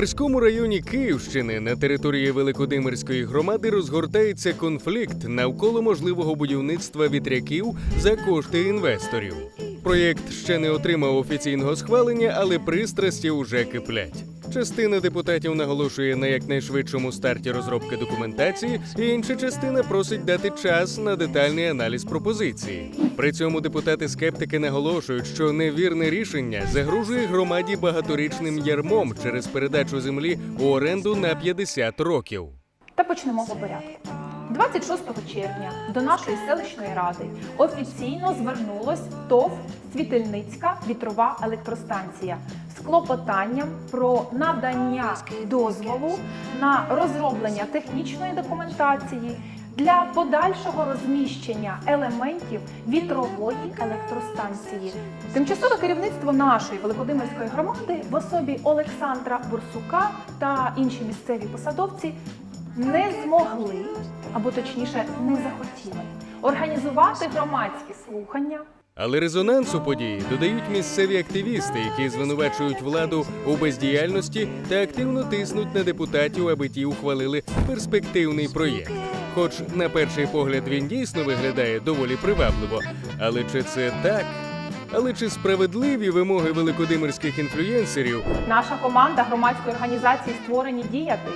У районі Київщини на території Великодимирської громади розгортається конфлікт навколо можливого будівництва вітряків за кошти інвесторів. Проєкт ще не отримав офіційного схвалення, але пристрасті уже киплять. Частина депутатів наголошує на якнайшвидшому старті розробки документації, і інша частина просить дати час на детальний аналіз пропозиції. При цьому депутати-скептики наголошують, що невірне рішення загрожує громаді багаторічним ярмом через передачу землі у оренду на 50 років. Та почнемо по порядку. 26 червня до нашої селищної ради офіційно звернулось ТОВ Світельницька вітрова електростанція з клопотанням про надання дозволу на розроблення технічної документації для подальшого розміщення елементів вітрової електростанції. Тимчасове керівництво нашої Великодимирської громади в особі Олександра Бурсука та інші місцеві посадовці не змогли, або точніше, не захотіли організувати громадські слухання. Але резонансу події додають місцеві активісти, які звинувачують владу у бездіяльності та активно тиснуть на депутатів, аби ті ухвалили перспективний проєкт. Хоч на перший погляд він дійсно виглядає доволі привабливо, але чи це так? Але чи справедливі вимоги великодимирських інфлюєнсерів Наша команда громадської організації створені діяти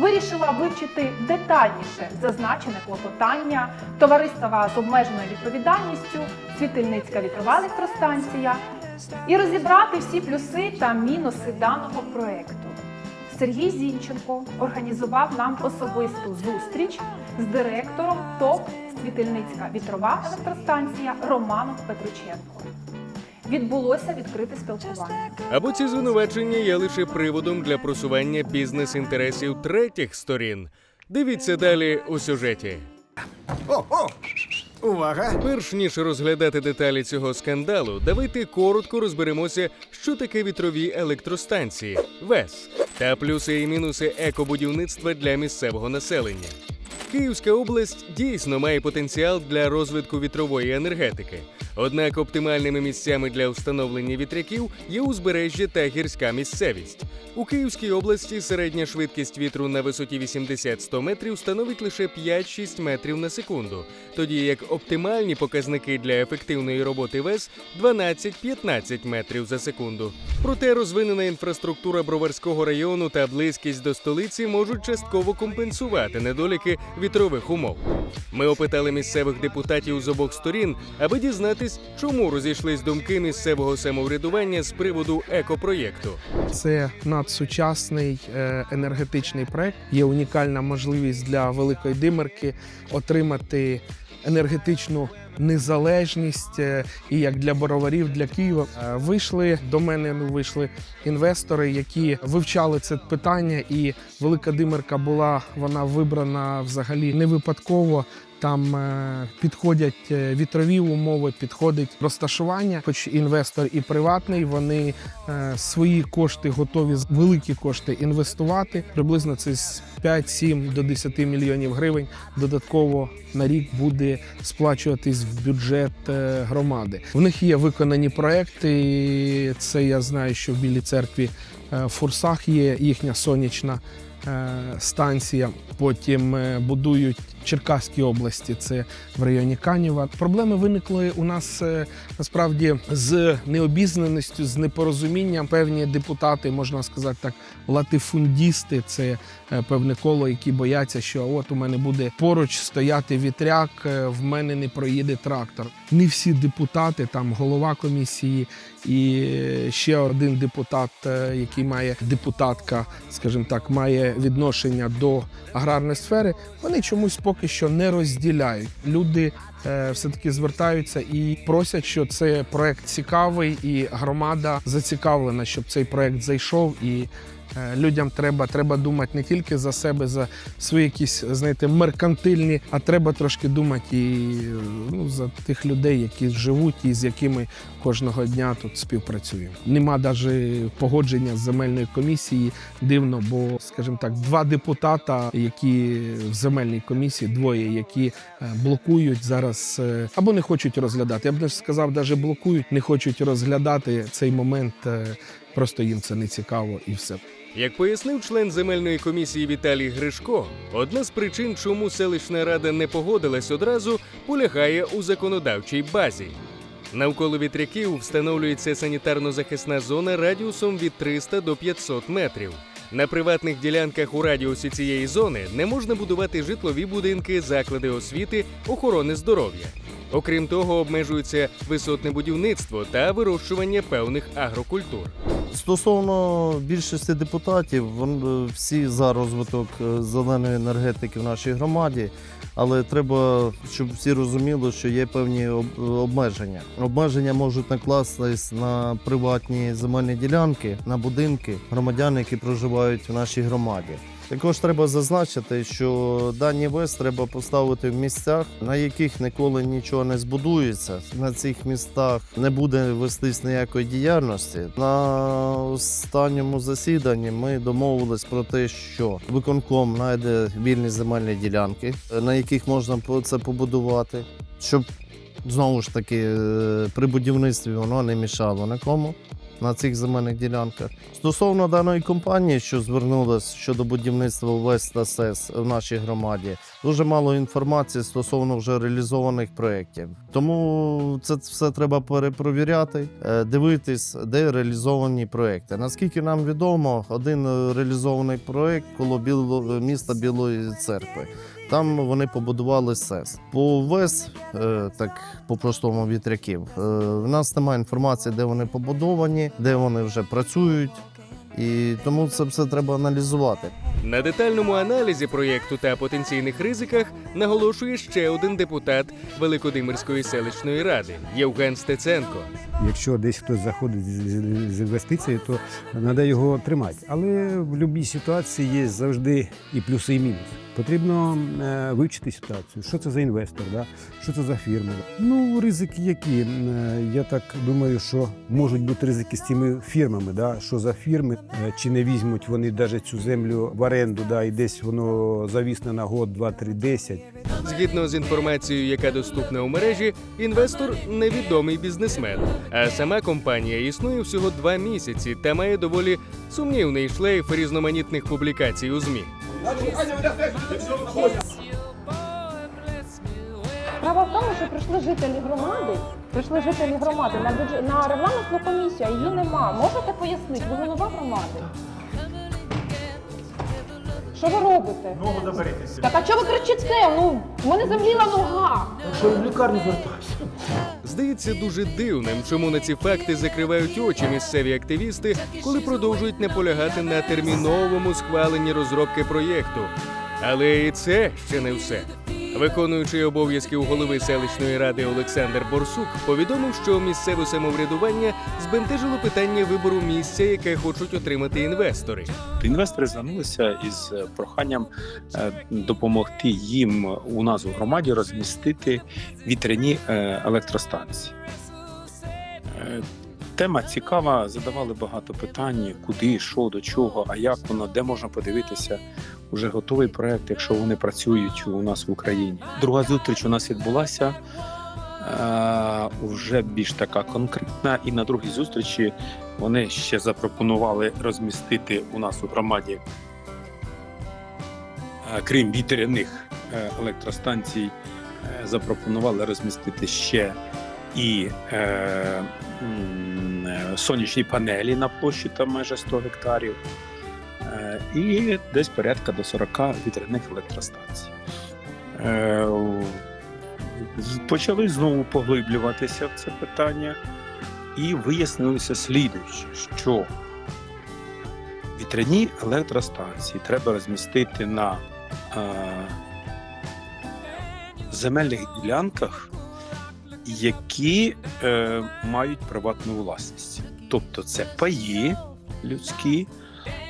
вирішила вивчити детальніше зазначене клопотання товариства з обмеженою відповідальністю, світильницька вітрова електростанція і розібрати всі плюси та мінуси даного проекту. Сергій Зінченко організував нам особисту зустріч з директором ТОП Світильницька вітрова електростанція Романом Петрученко. Відбулося відкрите спілкування. або ці звинувачення є лише приводом для просування бізнес-інтересів третіх сторін. Дивіться далі у сюжеті. О, о! Увага! Перш ніж розглядати деталі цього скандалу, давайте коротко розберемося, що таке вітрові електростанції ВЕС та плюси і мінуси екобудівництва для місцевого населення. Київська область дійсно має потенціал для розвитку вітрової енергетики. Однак оптимальними місцями для встановлення вітряків є узбережжя та гірська місцевість. У Київській області середня швидкість вітру на висоті 80-100 метрів становить лише 5-6 метрів на секунду, тоді як оптимальні показники для ефективної роботи ВЕС 12-15 метрів за секунду. Проте розвинена інфраструктура Броварського району та близькість до столиці можуть частково компенсувати недоліки вітрових умов. Ми опитали місцевих депутатів з обох сторін, аби дізнатись, чому розійшлись думки місцевого самоврядування з приводу екопроєкту. Це надсучасний е, енергетичний проект. Є унікальна можливість для Великої Димерки отримати енергетичну незалежність е, і як для бороварів, для Києва. Е, Вийшли до мене. Ну вийшли інвестори, які вивчали це питання. І Велика Димерка була вона вибрана взагалі не випадково. Там е, підходять вітрові умови, підходить розташування. Хоч інвестор і приватний, вони свої кошти готові великі кошти інвестувати. Приблизно це з 5-7 до 10 мільйонів гривень додатково на рік буде сплачуватись бюджет е, громади. В них є виконані проекти. Це я знаю, що в Білій церкві е, в Фурсах є їхня сонячна станція. Потім е, будують в Черкаській області, це в районі Канєва. Проблеми виникли у нас е, насправді з необізнаністю, з непорозумінням. Певні депутати, можна сказати так, латифундісти, це е, певне коло, які бояться, що от у мене буде поруч стояти вітряк, е, в мене не проїде трактор. Не всі депутати, там голова комісії і е, ще один депутат, е, який має депутатка, скажімо так, має відношення до аграрної сфери. Вони чомусь поки що не розділяють. Люди е, все-таки звертаються і просять, що це проект цікавий, і громада зацікавлена, щоб цей проект зайшов і. Е, Людям треба, треба думати не тільки за себе, за свої якісь, знаєте, меркантильні, а треба трошки думати і ну, за тих людей, які живуть і з якими кожного дня тут співпрацюємо. Нема навіть погодження з земельної комісії. Дивно, бо, скажімо так, два депутата, які в земельній комісії, двоє, які е, блокують зараз е, або не хочуть розглядати. Я б не сказав, навіть блокують, не хочуть розглядати цей момент. Просто їм це не цікаво і все. Як пояснив член земельної комісії Віталій Гришко, одна з причин, чому селищна рада не погодилась одразу, полягає у законодавчій базі. Навколо вітряків встановлюється санітарно-захисна зона радіусом від 300 до 500 метрів. На приватних ділянках у радіусі цієї зони не можна будувати житлові будинки, заклади освіти, охорони здоров'я. Окрім того, обмежується висотне будівництво та вирощування певних агрокультур. Стосовно більшості депутатів, е, всі за розвиток е, зеленої енергетики в нашій громаді, але треба, щоб всі розуміли, що є певні обмеження. Обмеження можуть накластись на приватні земельні ділянки, на будинки громадян, які проживають в нашій громаді. Також треба зазначити, що дані ВЕС треба поставити в місцях, на яких ніколи нічого не збудується. На цих містах не буде вестись ніякої діяльності. На останньому засіданні ми домовились про те, що виконком знайде вільні земельні ділянки, на яких можна це побудувати, щоб знову ж таки е, при будівництві воно не мішало нікому на цих земельних ділянках. Стосовно даної компанії, що звернулася щодо будівництва ВЕС СЕС в нашій громаді, дуже мало інформації стосовно вже реалізованих проєктів. Тому це все треба перепровіряти, е, дивитись, де реалізовані проєкти. Наскільки нам відомо, один е, реалізований проєкт коло міста Білої церкви. Там вони побудували СЕС. По ВЕС, е, так по-простому вітряків, е, в нас немає інформації, де вони побудовані, де вони вже працюють. І тому це все треба аналізувати. На детальному аналізі проєкту та потенційних ризиках наголошує ще один депутат Великодимирської селищної ради Євген Стеценко. Якщо десь хтось заходить з- інвестицією, то треба його тримати. Але в будь-якій ситуації є завжди і плюси, і мінуси. Потрібно е, вивчити ситуацію. Що це за інвестор, да? що це за фірма. Ну, ризики які? Е, Я так думаю, що можуть бути ризики з цими фірмами. Да? Що за фірми, Е, чи не візьмуть вони навіть цю землю в оренду, да? і десь воно завісне на год, два, три, десять. Згідно з інформацією, яка доступна у мережі, інвестор невідомий бізнесмен. А сама компанія існує всього два місяці та має доволі сумнівний шлейф різноманітних публікацій у ЗМІ. Справа в тому, що прийшли жителі громади, прийшли жителі громади на бюджет на регламентну комісію, а її нема. Можете пояснити? Ви голова громади. Що ви робите? Ногу заберітеся. Так а чого ви кричите? Ну, в мене замліла нога. Здається дуже дивним, чому на ці факти закривають очі місцеві активісти, коли продовжують наполягати на терміновому схваленні розробки проєкту. Але і це ще не все. Виконуючий обов'язки у голови селищної ради Олександр Борсук повідомив, що місцеве самоврядування збентежило питання вибору місця, яке хочуть отримати інвестори. Інвестори звернулися із е, проханням е, допомогти їм у нас у громаді розмістити вітряні е, електростанції. Тема цікава, задавали багато питань: куди, що, до чого, а як воно, де можна подивитися. Уже готовий проект, якщо вони працюють у нас в Україні. Друга зустріч у нас відбулася. е, Уже більш така конкретна, і на другій зустрічі вони ще запропонували розмістити у нас у громаді, е, крім вітряних е, електростанцій, е, запропонували розмістити ще і е, е, сонячні панелі на площі там майже 100 гектарів, е, і десь порядка до 40 вітряних електростанцій. Е, Почали знову поглиблюватися в це питання і вияснилося слідуюче, що вітряні електростанції треба розмістити на е, земельних ділянках, які е, мають приватну власність. Тобто це паї людські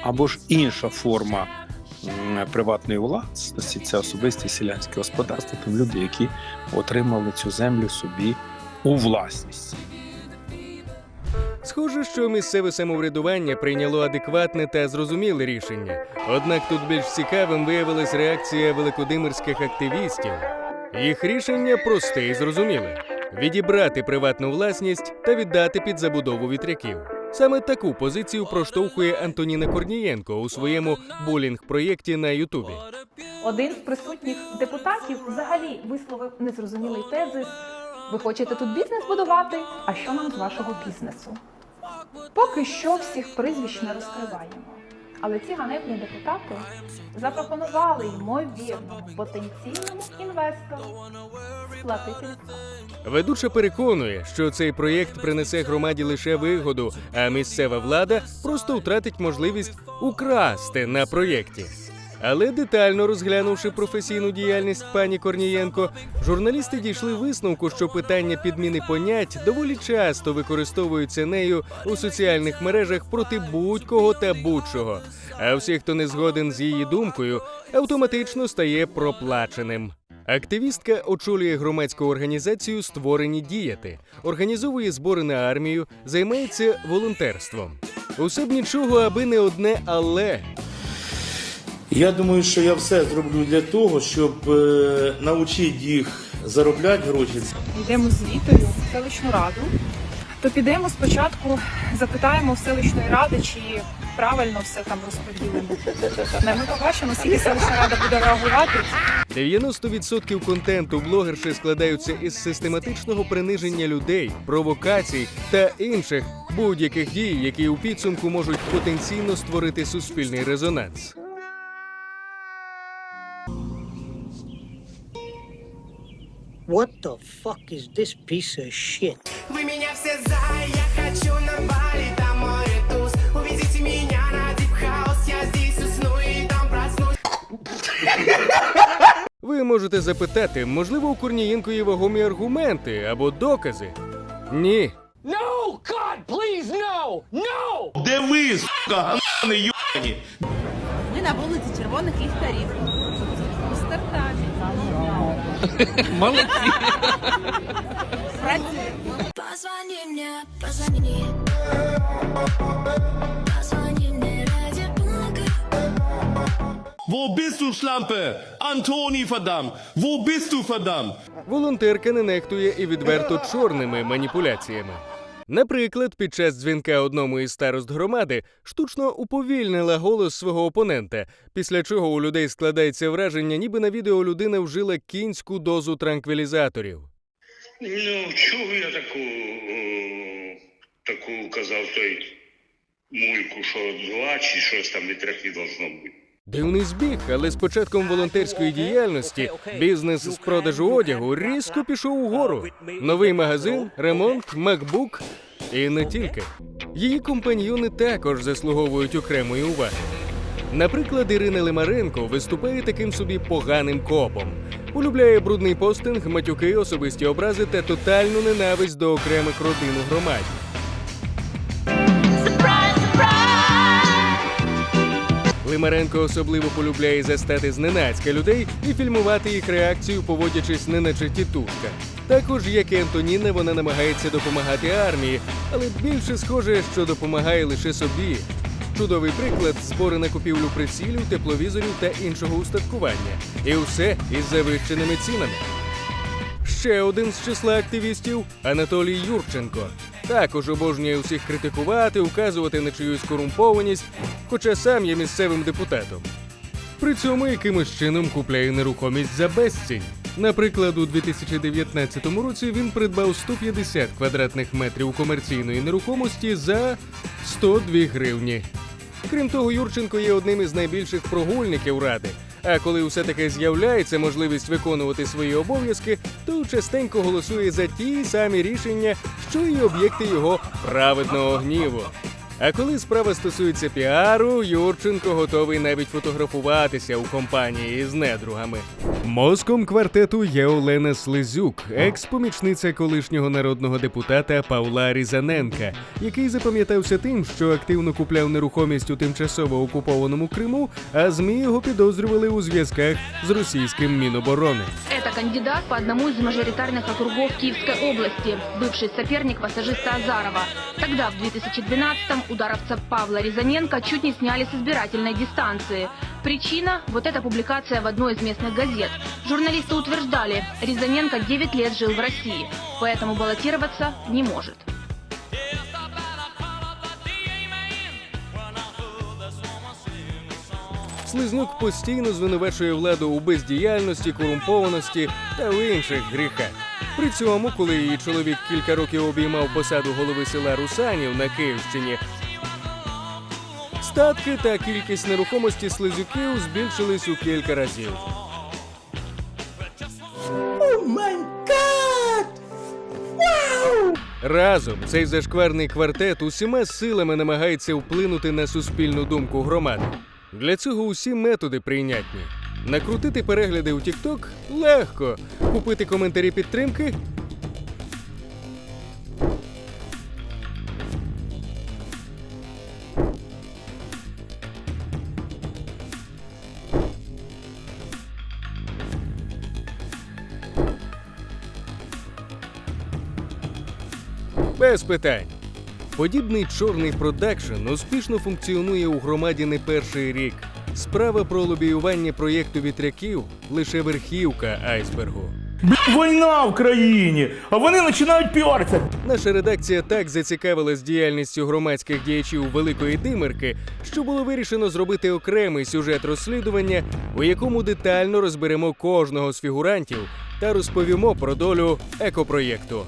або ж інша форма приватної власності, це особисті селянські господарства, там люди, які отримали цю землю собі у власність. Схоже, що місцеве самоврядування прийняло адекватне та зрозуміле рішення. Однак тут більш цікавим виявилась реакція великодимирських активістів. Їх рішення просте і зрозуміле: відібрати приватну власність та віддати під забудову вітряків. Саме таку позицію проштовхує Антоніна Корнієнко у своєму булінг-проєкті на Ютубі. Один з присутніх депутатів взагалі висловив незрозумілий тезис. Ви хочете тут бізнес будувати? А що нам з вашого бізнесу? Поки що всіх прізвищ не розкриваємо. Але ці ганебні депутати запропонували ймовірному потенційному інвестору сплатити. Ведуча переконує, що цей проєкт принесе громаді лише вигоду, а місцева влада просто втратить можливість украсти на проєкті. Але детально розглянувши професійну діяльність пані Корнієнко, журналісти дійшли висновку, що питання підміни понять доволі часто використовуються нею у соціальних мережах проти будь-кого та будь-чого. А всі, хто не згоден з її думкою, автоматично стає проплаченим. Активістка очолює громадську організацію Створені діяти, організовує збори на армію, займається волонтерством. Усе б нічого, аби не одне але. Я думаю, що я все зроблю для того, щоб е, навчити їх заробляти гроші. йдемо з Вітою в селищну раду, то підемо спочатку, запитаємо в селищної ради, чи правильно все там розподілено. Ми побачимо, скільки селищна рада буде реагувати. 90% контенту блогерші складаються із систематичного приниження людей, провокацій та інших будь-яких дій, які у підсумку можуть потенційно створити суспільний резонанс. What the fuck is this piece of shit? Вы меня все за, я хочу на Бали, там море туз Увезите меня на дип хаус, я здесь усну и там проснусь Ви можете запитати, можливо, у Корнієнко є вагомі аргументи або докази? Ні. No! Де ви, сука, ганані юані? Ми на вулиці Червоних ліхтарів. Стартапі. Позвони мне, позвони Позвони мне ради бога Wo bist du, Schlampe? Антоні, verdammt! Wo bist du, verdammt? Волонтерка не нехтує і відверто чорними маніпуляціями. Наприклад, під час дзвінка одному із старост громади штучно уповільнила голос свого опонента, після чого у людей складається враження, ніби на відео людина вжила кінську дозу транквілізаторів. Ну, чув я таку, о, таку казав той мульку, що зла, чи щось там не трохи должно бути. Дивний збіг, але з початком волонтерської діяльності бізнес з продажу одягу різко пішов угору. Новий магазин, ремонт, макбук і не тільки. Її компаньйони також заслуговують окремої уваги. Наприклад, Ірина Лимаренко виступає таким собі поганим копом. Полюбляє брудний постинг, матюки, особисті образи та тотальну ненависть до окремих родин у громаді. Лимаренко особливо полюбляє застати зненацька людей і фільмувати їх реакцію, поводячись не наче тітушка. Також, як і Антоніна, вона намагається допомагати армії, але більше схоже, що допомагає лише собі. Чудовий приклад збори на купівлю прицілів, тепловізорів та іншого устаткування. І все із завищеними цінами. Ще один з числа активістів Анатолій Юрченко. Також обожнює усіх критикувати, указувати на чиюсь корумпованість, хоча сам є місцевим депутатом. При цьому якимось чином купляє нерухомість за безцінь. Наприклад, у 2019 році він придбав 150 квадратних метрів комерційної нерухомості за 102 гривні. Крім того, Юрченко є одним із найбільших прогульників ради. А коли все таки з'являється можливість виконувати свої обов'язки, то частенько голосує за ті самі рішення, що й об'єкти його праведного гніву. А коли справа стосується піару, Юрченко готовий навіть фотографуватися у компанії з недругами. Мозком квартету є Олена Слизюк, екс-помічниця колишнього народного депутата Павла Різаненка, який запам'ятався тим, що активно купляв нерухомість у тимчасово окупованому Криму, а ЗМІ його підозрювали у зв'язках з російським Міноборони. Это кандидат по одному из мажоритарных округов Киевской области, бывший соперник массажиста Азарова. Тогда, в 2012-м, Ударовца Павла Рязаненко чуть не сняли с избирательной дистанции. Причина – вот эта публикация в одной из местных газет. Журналисты утверждали, Рязаненко 9 лет жил в России, поэтому баллотироваться не может. Слизнук постійно звинувачує владу у бездіяльності, корумпованості та в інших гріхах. При цьому, коли її чоловік кілька років обіймав посаду голови села Русанів на Київщині, статки та кількість нерухомості слизюків збільшились у кілька разів. Разом цей зашкварний квартет усіма силами намагається вплинути на суспільну думку громади. Для цього усі методи прийнятні. Накрутити перегляди у TikTok легко. Купити коментарі підтримки без питань. Подібний чорний продакшн успішно функціонує у громаді не перший рік. Справа про лобіювання проєкту вітряків лише верхівка айсбергу. Війна в країні, а вони починають піаритися. Наша редакція так зацікавилась діяльністю громадських діячів Великої Димирки, що було вирішено зробити окремий сюжет розслідування, у якому детально розберемо кожного з фігурантів та розповімо про долю екопроєкту.